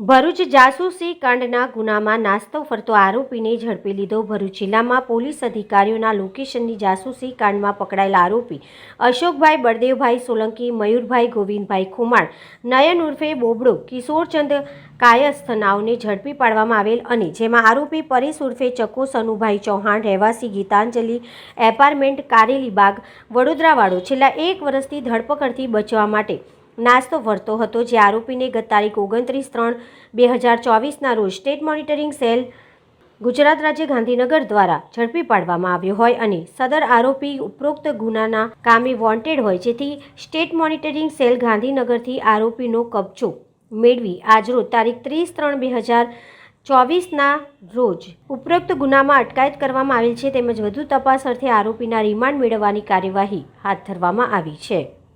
ભરૂચ જાસૂસી કાંડના ગુનામાં નાસ્તો ફરતો આરોપીને ઝડપી લીધો ભરૂચ જિલ્લામાં પોલીસ અધિકારીઓના લોકેશનની જાસૂસી કાંડમાં પકડાયેલા આરોપી અશોકભાઈ બળદેવભાઈ સોલંકી, મયુરભાઈ ગોવિંદભાઈ ખુમાણ, નયન ઉર્ફે બોબડો, કિશોરચંદ કાયસ્થ નાવને ઝડપી પાડવામાં આવેલ અને જેમાં આરોપી પરેશ ઉર્ફે ચકો સનુભાઈ ચૌહાણ, રહેવાસી ગીતાંજલિ, એપાર્ટમેન્ટ કારેલીબાગ, વડોદરાવાળો છેલ્લા એક વર્ષથી ધરપકડથી બચવા માટે નાસ્તો વળતો હતો જે આરોપીને ગત તારીખ ઓગણત્રીસ ત્રણ બે હજાર ચોવીસના રોજ સ્ટેટ મોનિટરિંગ સેલ ગુજરાત રાજ્ય ગાંધીનગર દ્વારા ઝડપી પાડવામાં આવ્યો હોય અને સદર આરોપી ઉપરોક્ત ગુનાના કામે વોન્ટેડ હોય જેથી સ્ટેટ મોનિટરિંગ સેલ ગાંધીનગરથી આરોપીનો કબજો મેળવી આજરોજ તારીખ ત્રીસ ત્રણ બે હજાર ચોવીસના રોજ ઉપરોક્ત ગુનામાં અટકાયત કરવામાં આવેલ છે તેમજ વધુ તપાસ અર્થે આરોપીના રિમાન્ડ મેળવવાની કાર્યવાહી હાથ ધરવામાં આવી છે.